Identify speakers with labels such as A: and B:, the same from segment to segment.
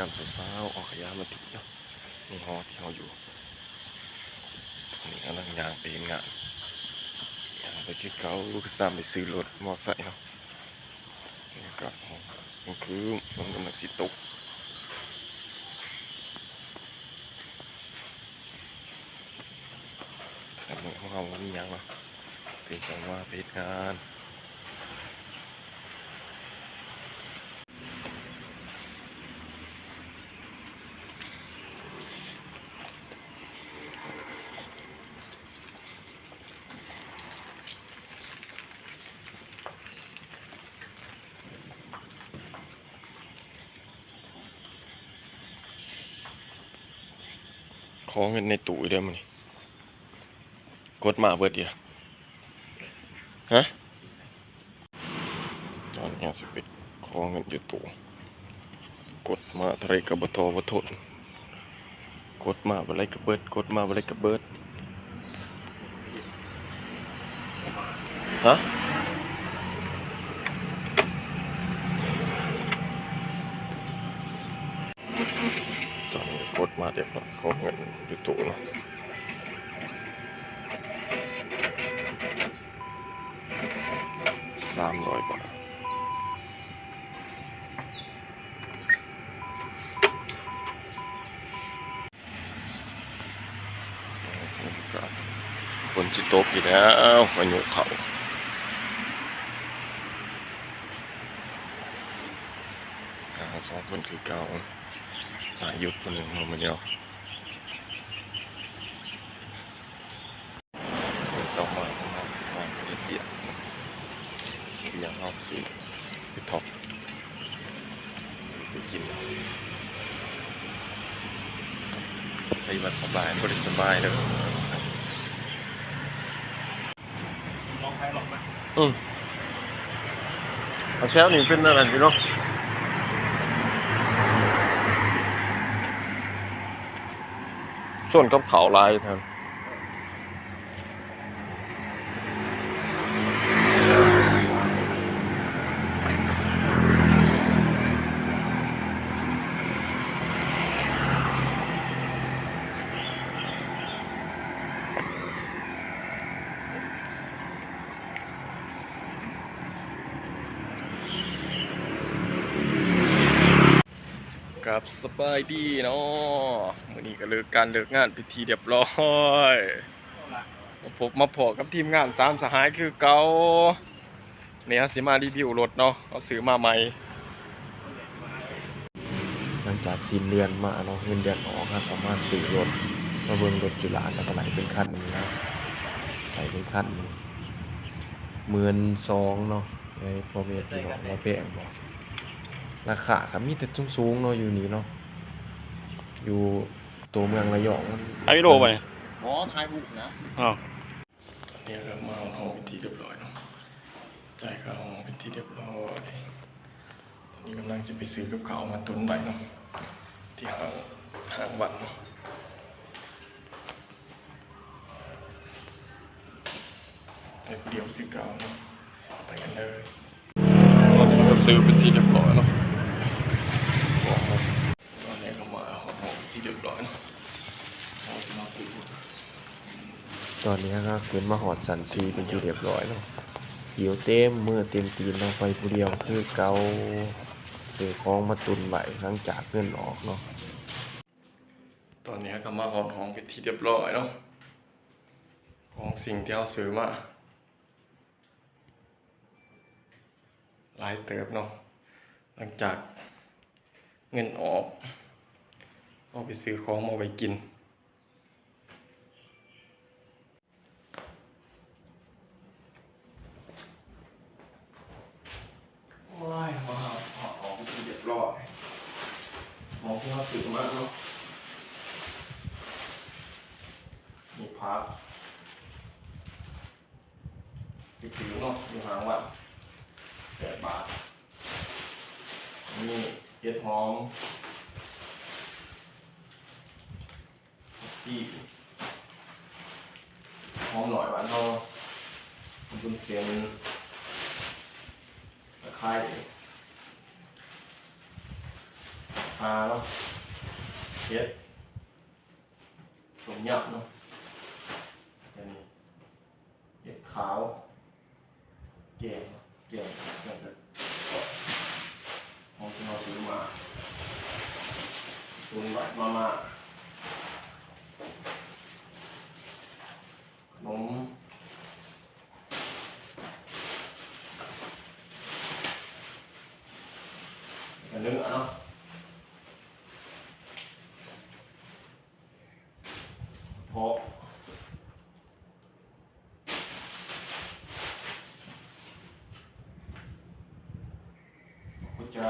A: ยามเช้าๆออกขยามาติเนาะนี่ฮอที่เราอยู่ตอนนี้กำลังยางไปเฮ็ดงานยางไปที่เก่าลูกสามไปซื้อรถมอไซค์เนาะนี่ก็มันคือฝนกำลังสิตกแต่เมื่อของเรามีหยังเนาะตื่นสองว่าไปเฮ็ดงาน ของเงินในตู้เดียวมันกดมาเบิดเดียวฮะตอนนี้สิไปของเงินอยู่ตู้กดมาท่าไรกับบทอบทนกดมาอะไรกับเบิดกดมาอะไรกับเบิดฮะตอน นี้กดมาเรียบร้อยของเงินอยู่ตู้เนาะสามร้อยบาทฝนสิตกอีกแล้วพายุเขาสองคนคือเก่า อายุดคนหนึ่งมาเดียวเป็นสองมาของเราวางไปเดียวเสียงเอาสิไปท็อปสิไปกินไปวัดสบายบริสบายเลย
B: ลองไปลองมา
A: อืมเอาแช้วนี่เป็นอะไรพี่เนาะ ส่วนกับเขาลายแท นกับสบายดีเนาะมื้อนี้ก็เลิกการเลิกงานพิธีเรียบร้อยมาพบมาพอกับทีมงานสามสหายคือเกาเนี่ยสิมารีวิวรถเนาะเอาซื้อมาใหม่ หลังจากสิ้นเดือนมาเนาะเงินเดือนออกก็สามารถซื้อรถมาเบิ่งรถจุฬาแล้วก็ไหลเป็นคันนี้นะไหลเป็นคันนี้หมื่นสองเนาะไอ้พ่อแม่พี่น้องว่าแพงบ่ ราคาก็มีแต่สูงๆเนาะอยู่นี่เนาะอยู่ตัวเมืองระยองมัน
C: ไอวิโลไป
B: หมอทายบุกนะ
C: อ้าว
A: นี่เรามาเอาห้องพิธีเรียบร้อยเนาะจ่ายค่าห้องพิธีเรียบร้อยตอนนี้กำลังจะไปซื้อกับข้าวมาตุนไว้เนาะที่ห้างห้างวัดเนาะไปเดียวคือเก่าเนาะไปกันเลยตอนนี้เราซื้อเป็นที่เรียบร้อยเนาะตอนนี้ก็มาเอาห้องพิธีเรียบร้อยเนาะเราจะมาซื้อ ตอนนี้ก็ขึ้นมาหอดสันซีเป็นที่เรียบร้อยแล้วหิวเต็มมือเต็มตีนเราไปผู้เดียวคือเกาซื้อของมาตุนไว้หลังจากเงินออกเนาะตอนนี้ก็มาหอดห้องเป็นที่เรียบร้อยเนาะของสิ่งที่เราซื้อมาหลายเติบเนาะหลังจากเงินออกเอาไปซื้อของมาไว้กิน ว้ายมาหาของที่เรียบร้อยของที่เราซื้อมาเนาะมีพักมีผิวเนาะมีหางวัดแปดบาทนี่เห็ดหอม ซี่หอมหน่อยวานเท่าคุณเสียงตะไคร้ปลาเนาะเฮ็ดต้มยำเนาะอันนี้เฮ็ดขาวแกงเนาะแกงแบบแบบของที่เราซื้อมาปรุงแบบมามาขนม อันนึงอะเนาะพอ หัวใจ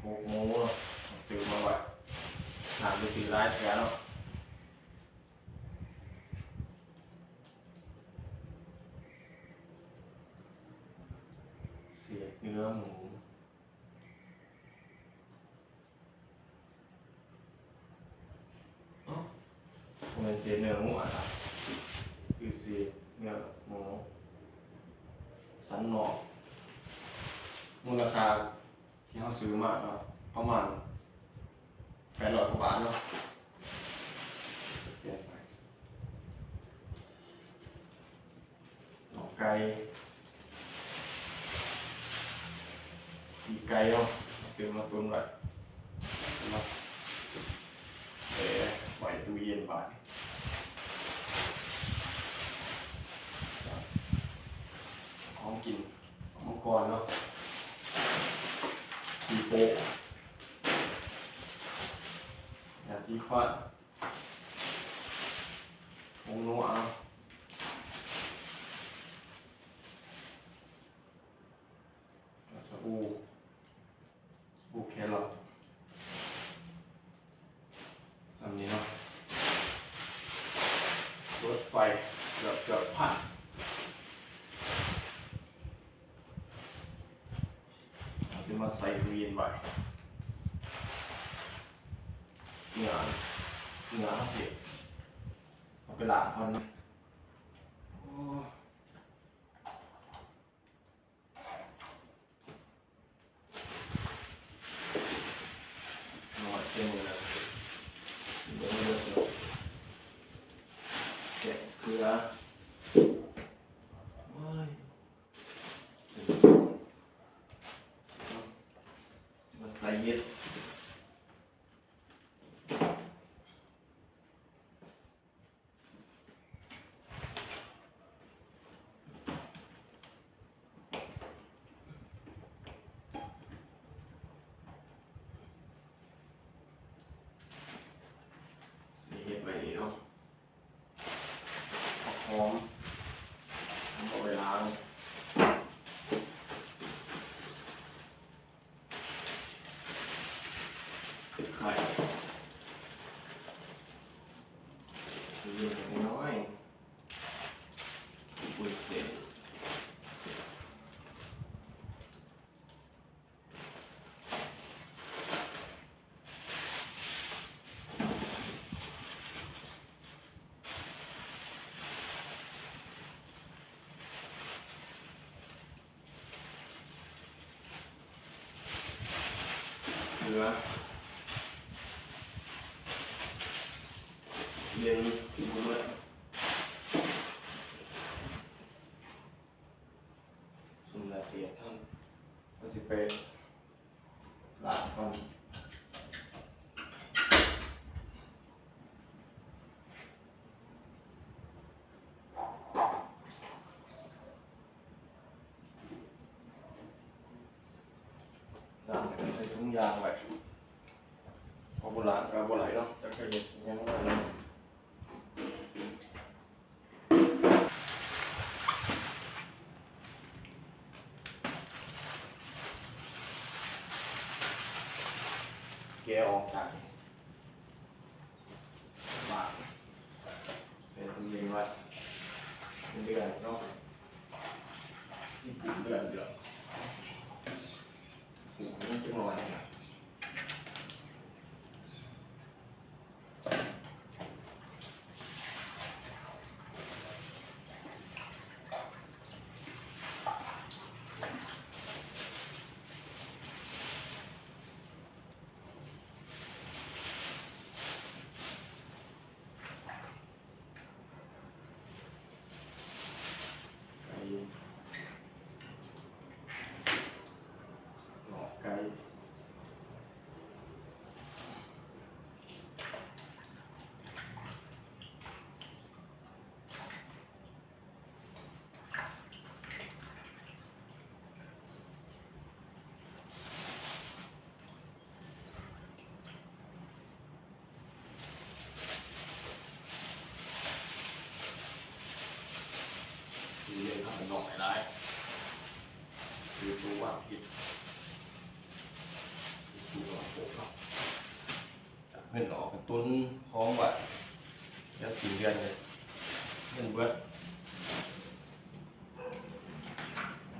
A: โอ้โหเนาะซื้อมาไว้ถามไปตีร้ายแท้เนาะเสียเนื้อหมูเอ้ามันเสียเนื้อหมูอะครับคือเสียเนื้อหมูสันนอกมูลค่าที่เขาซื้อมาก็ประมาณแปดร้อยกว่าบาทเนาะเปลี่ยนไป หนอกไก่ปีกไก่เนาะซื้อมาตุนไว้มาเอ๋ไว้ตู้เย็นไว้ของกินของมังกรเนาะ ปีโป้ยาสีฟันผงนัวเนาะ สบู่สบู่แครอทสำนี้เนาะรถไฟเกือบเกือบพันเราจะมาใส่ตู้เย็นไว้เหงื่อเหงื่อเสียเอาไปล้างก่อนนะโอ้ หน่อยเต็มเลยเดี๋ยวเดี๋ยวเดี๋ยวแกะเกลือว้ายมาใส่เย็ดใส่เย็ดไปนี่เนาะเอาหอมเอาไปล้างติดไข่เย็นน้อยๆปุ๋ยเสร็จ เนื้อเรียนรู้เลยสุนทรเสียท่านก็สิไปลาก่อนลาไปใส่ ถุงยางไว้พอโบราณก็โบราณเนาะจะเคยเห็นยังไงเนาะแกออกจากบาทใส่ตู้เย็นไว้เป็นเดือนเนาะที่ปลูกเดือนเดือน กมันจะหน่อยนะ มี เรื่องทำหน่ได้คือตัวว่าผิดตัวโผล่เนาะจากเพื่อนออเป็นต้นคล้องไว้แล้วสี่เดือนเลยเงินเบิด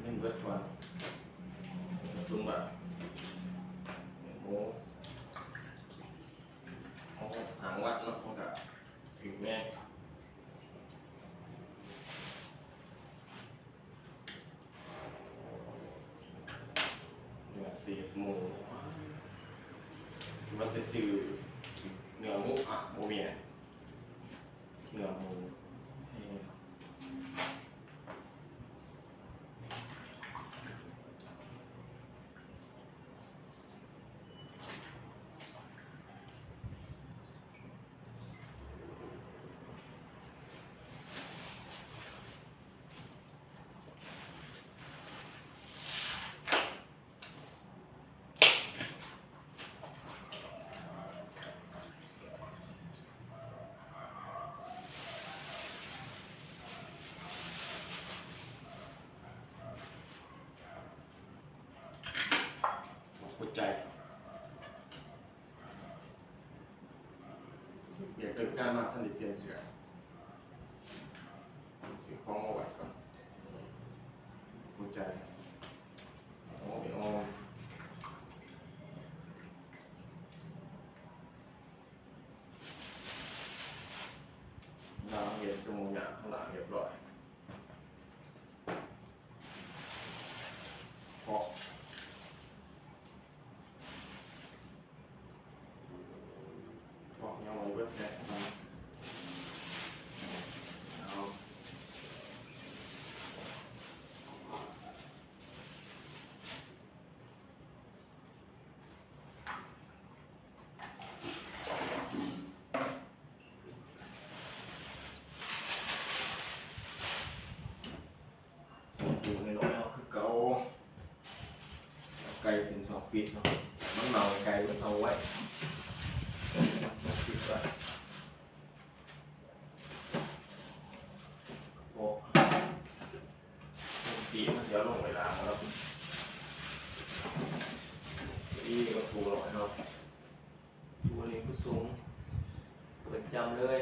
A: เงินเบิดก่อนกระตุ้นแบบโอ้เอาหางวัดเนาะมันก็ถึงแม่ เนื้อเสียบหมู มันจะซื้อเนื้อหมูอะหมูเมียเนื้อหมูเอ่อหัวใจอ ยากเกิดการมาท่านได้เปลี่ยนเสือเสียของเอาไว้ก่อนหัวใจโอ้ยโอ้ล้างเหยียดจมูกหยาข้างหลังเรียบร้อยพอ บอกยังไงเว็บแรกมาเอาสองตัวน้อยๆเอาคือเก่าไก่เป็นสองฟีตเนาะมันเมาไก่เป็นเอาไว้ปิดไว้โอ้สีมันเสียลงเวลาแล้วอีก็ถูกหน่อยเนาะตัวนี้สูงเปิดจำเลย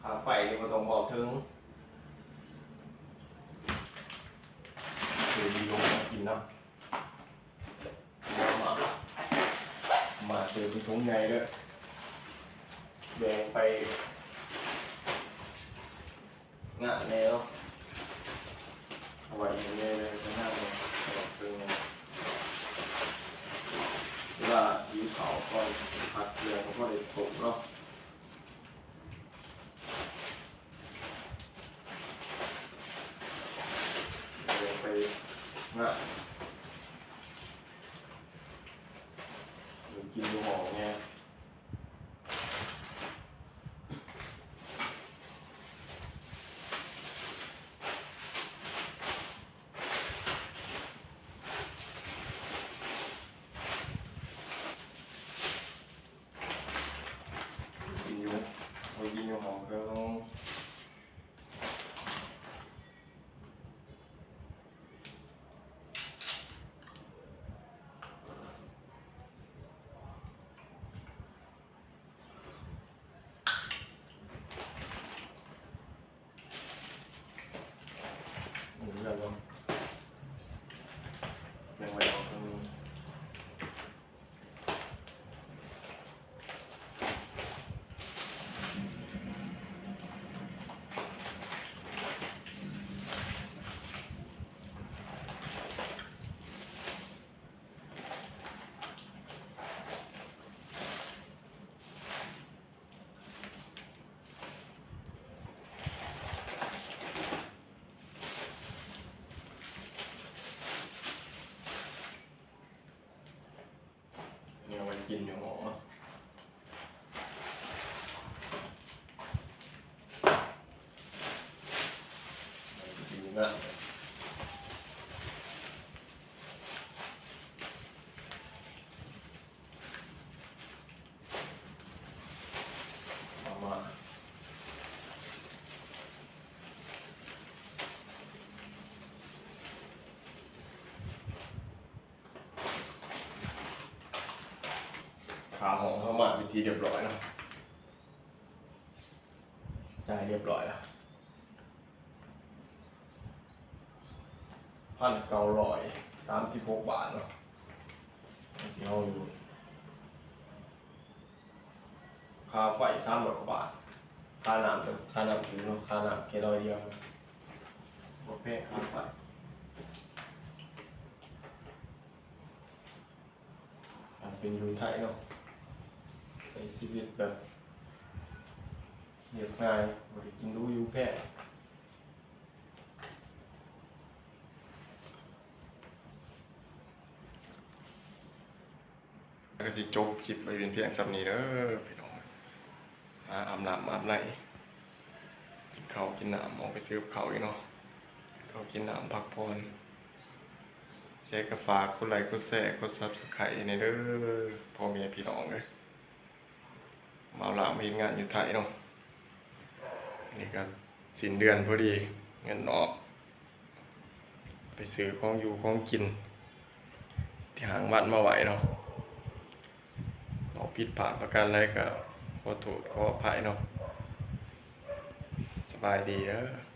A: ขาไฟนี่ก็ต้องบอกถึงคือดีลงกินน้ำมา มาเจอเป็นถุงใหญ่ด้วยแบ่งไปงะแนวเอาไว้อย่างนี้เลยจะนั่งเลยสำหรับตึงเวลาดีเขาก็พัดเรือเขาก็เลยตกเนาะแบ่งไปงะ หรือกินดูหอมไงกินอยู่พอกินอยู่หอมก็ต้องหมุนกันลงแบ่งไว้เอาตรงนี้ เนี่ยไว้กินอยู่หอมไว้กินนะเอามา เข้า มาเป็นทีเรียบร้อยเนาะจ่ายเรียบร้อยแล้วพันเก้าร้อยสามสิบหกบาทเนาะที่เราอยู่ค่าไฟสามร้อยกว่าบาท ค่าน้ำกับค่าน้ำถือเนาะค่าน้ำแค่ร้อยเดียวบ่แพงค่าไฟอันเป็นอยู่ไทยเนาะใช้ชีวิตแบบเรียบง่ายบ่ได้กินรู้อยู่แพงก็สิจบคลิปไปเป็นเพียงสำนี้เด้อพี่น้องหาอาบน้ำอาบไหนกินข้าวกินน้ำออกไปซื้อกับข้าวอีกเนาะข้าวกินน้ำพักผ่อนแจกกระฝากกดไลค์กดแชร์กดซับสไครต์ในเด้อพ่อแม่พี่น้องเลย มาเอาละมีงานอยู่ไทยเนาะนี่ก็สิ้นเดือนพอดีเงินออก ไปซื้อของอยู่ของกิน ที่หางวัดมาไหวเนาะเราผิดผ่านประการอะไรก็ขอโทษขออภัยเนาะสบายดีเด้อ